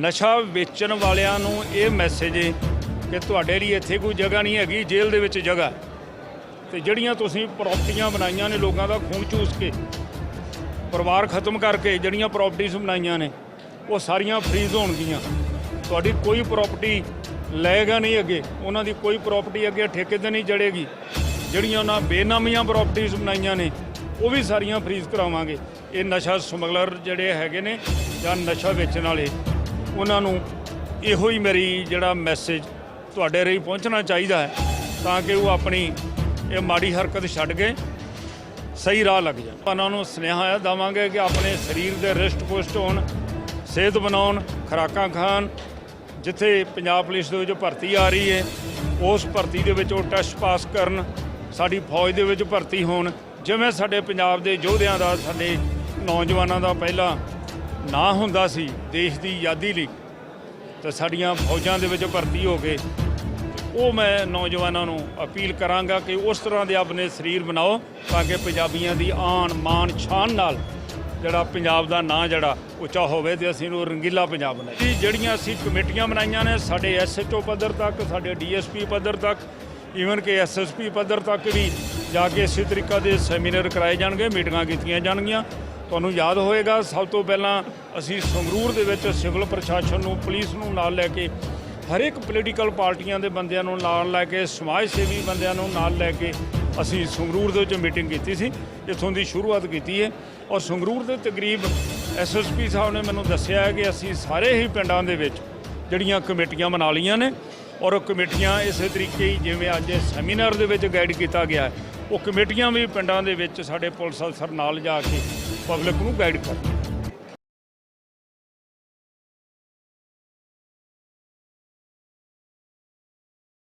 ਨਸ਼ਾ ਵੇਚਣ ਵਾਲਿਆਂ ਨੂੰ ਇਹ ਮੈਸੇਜ ਹੈ ਕਿ ਤੁਹਾਡੇ ਲਈ ਇੱਥੇ ਕੋਈ ਜਗ੍ਹਾ ਨਹੀਂ ਹੈਗੀ, ਜੇਲ੍ਹ ਦੇ ਵਿੱਚ ਜਗ੍ਹਾ ਹੈ। ਤੇ ਜਿਹੜੀਆਂ ਤੁਸੀਂ ਪ੍ਰਾਪਰਟੀਆਂ ਬਣਾਈਆਂ ਨੇ ਲੋਕਾਂ ਦਾ ਖੂਨ ਚੂਸ ਕੇ, ਪਰਿਵਾਰ ਖਤਮ ਕਰਕੇ ਜਿਹੜੀਆਂ ਪ੍ਰਾਪਰਟੀਆਂ ਬਣਾਈਆਂ ਨੇ, ਉਹ ਸਾਰੀਆਂ ਫ੍ਰੀਜ਼ ਹੋਣਗੀਆਂ। ਤੁਹਾਡੀ ਕੋਈ ਪ੍ਰਾਪਰਟੀ ਲਏਗਾ ਨਹੀਂ ਅੱਗੇ, ਉਹਨਾਂ ਦੀ ਕੋਈ ਪ੍ਰਾਪਰਟੀ ਅੱਗੇ ਠੇਕੇ ਤੇ ਨਹੀਂ ਜੜੇਗੀ ਜਿਹੜੀਆਂ ਉਹਨਾਂ ਬੇਨਾਮੀਆਂ ਪ੍ਰਾਪਰਟੀਆਂ ਬਣਾਈਆਂ ਨੇ, ਉਹ ਵੀ ਸਾਰੀਆਂ ਫ੍ਰੀਜ਼ ਕਰਾਵਾਂਗੇ। ਇਹ ਨਸ਼ਾ ਸਮਗਲਰ ਜਿਹੜੇ ਹੈਗੇ ਨੇ ਜਾਂ ਨਸ਼ਾ ਵੇਚਣ ਵਾਲੇ ਉਹਨਾਂ ਨੂੰ ਇਹੋ ਹੀ ਮੇਰੀ ਜਿਹੜਾ ਮੈਸੇਜ ਤੁਹਾਡੇ ਰਹੀ ਪਹੁੰਚਣਾ ਚਾਹੀਦਾ ਹੈ, ਤਾਂ ਕਿ ਉਹ ਆਪਣੀ ਇਹ ਮਾੜੀ ਹਰਕਤ ਛੱਡ ਕੇ ਸਹੀ ਰਾਹ ਲੱਗ ਜਾਣ। ਉਹਨਾਂ ਨੂੰ ਸੁਨੇਹਾ ਇਹ ਦੇਵਾਂਗੇ ਕਿ ਆਪਣੇ ਸਰੀਰ ਦੇ ਰਿਸ਼ਟ ਪੁਸ਼ਟ ਹੋਣ, ਸਿਹਤ ਬਣਾਉਣ, ਖੁਰਾਕਾਂ ਖਾਣ, ਜਿੱਥੇ ਪੰਜਾਬ ਪੁਲਿਸ ਦੇ ਵਿੱਚ ਭਰਤੀ ਆ ਰਹੀ ਹੈ, ਉਸ ਭਰਤੀ ਦੇ ਵਿੱਚ ਉਹ ਟੈਸਟ ਪਾਸ ਕਰਨ, ਸਾਡੀ ਫੌਜ ਦੇ ਵਿੱਚ ਭਰਤੀ ਹੋਣ। ਜਿਵੇਂ ਸਾਡੇ ਪੰਜਾਬ ਦੇ ਯੋਧਿਆਂ ਦਾ, ਸਾਡੇ ਨੌਜਵਾਨਾਂ ਦਾ ਪਹਿਲਾਂ ਨਾਂ ਹੁੰਦਾ ਸੀ ਦੇਸ਼ ਦੀ ਆਜ਼ਾਦੀ ਲਈ, ਤਾਂ ਸਾਡੀਆਂ ਫੌਜਾਂ ਦੇ ਵਿੱਚ ਭਰਤੀ ਹੋ ਗਏ ਉਹ ਮੈਂ ਨੌਜਵਾਨਾਂ ਨੂੰ ਅਪੀਲ ਕਰਾਂਗਾ ਕਿ ਉਸ ਤਰ੍ਹਾਂ ਦੇ ਆਪਣੇ ਸਰੀਰ ਬਣਾਓ ਤਾਂ ਕਿ ਪੰਜਾਬੀਆਂ ਦੀ ਆਣ ਮਾਣ ਸ਼ਾਨ ਨਾਲ ਜਿਹੜਾ ਪੰਜਾਬ ਦਾ ਨਾਂ ਜਿਹੜਾ ਉੱਚਾ ਹੋਵੇ ਤੇ ਅਸੀਂ ਨੂੰ ਰੰਗੀਲਾ ਪੰਜਾਬ ਬਣਾਈਏ। ਜਿਹੜੀਆਂ ਅਸੀਂ ਕਮੇਟੀਆਂ ਬਣਾਈਆਂ ਨੇ, ਸਾਡੇ ਐਸਐਚਓ ਪੱਧਰ ਤੱਕ, ਸਾਡੇ ਡੀਐਸਪੀ ਪੱਧਰ ਤੱਕ ਈਵਨ ਕਿ ਐਸਐਸਪੀ ਪੱਧਰ ਤੱਕ ਵੀ ਜਾ ਕੇ ਇਸੇ ਤਰੀਕਾ ਦੇ ਸੈਮੀਨਾਰ ਕਰਾਏ ਜਾਣਗੇ, ਮੀਟਿੰਗਾਂ ਕੀਤੀਆਂ ਜਾਣਗੀਆਂ। ਤੁਹਾਨੂੰ ਯਾਦ ਹੋਏਗਾ, ਸਭ ਤੋਂ ਪਹਿਲਾਂ ਅਸੀਂ ਸੰਗਰੂਰ ਦੇ ਵਿੱਚ ਸਿਵਲ ਪ੍ਰਸ਼ਾਸਨ ਨੂੰ, ਪੁਲਿਸ ਨੂੰ ਨਾਲ ਲੈ ਕੇ ਹਰ ਇੱਕ ਪੋਲੀਟੀਕਲ ਪਾਰਟੀਆਂ ਦੇ ਬੰਦਿਆਂ ਨੂੰ ਨਾਲ ਲੈ ਕੇ, ਸਮਾਜ ਸੇਵੀ ਬੰਦਿਆਂ ਨੂੰ ਨਾਲ ਲੈ ਕੇ ਅਸੀਂ ਸੰਗਰੂਰ ਦੇ ਵਿੱਚ ਮੀਟਿੰਗ ਕੀਤੀ ਸੀ ਇੱਥੋਂ ਦੀ ਸ਼ੁਰੂਆਤ ਕੀਤੀ ਹੈ। ਔਰ ਸੰਗਰੂਰ ਦੇ ਤਕਰੀਬ ਐਸਐਸਪੀ ਸਾਹਿਬ ਨੇ ਮੈਨੂੰ ਦੱਸਿਆ ਹੈ ਕਿ ਅਸੀਂ ਸਾਰੇ ਹੀ ਪਿੰਡਾਂ ਦੇ ਵਿੱਚ ਜਿਹੜੀਆਂ ਕਮੇਟੀਆਂ ਬਣਾ ਲਈਆਂ ਨੇ, ਔਰ ਉਹ ਕਮੇਟੀਆਂ ਇਸੇ ਤਰੀਕੇ ਹੀ ਜਿਵੇਂ ਅੱਜ ਸੈਮੀਨਾਰ ਦੇ ਵਿੱਚ ਗਾਈਡ ਕੀਤਾ ਗਿਆ ਹੈ ਉਹ ਕਮੇਟੀਆਂ ਵੀ ਪਿੰਡਾਂ ਦੇ ਵਿੱਚ ਸਾਡੇ ਪੁਲਿਸ ਅਫਸਰ ਨਾਲ ਜਾ ਕੇ ਪਬਲਿਕ ਨੂੰ ਗਾਈਡ ਕਰਨ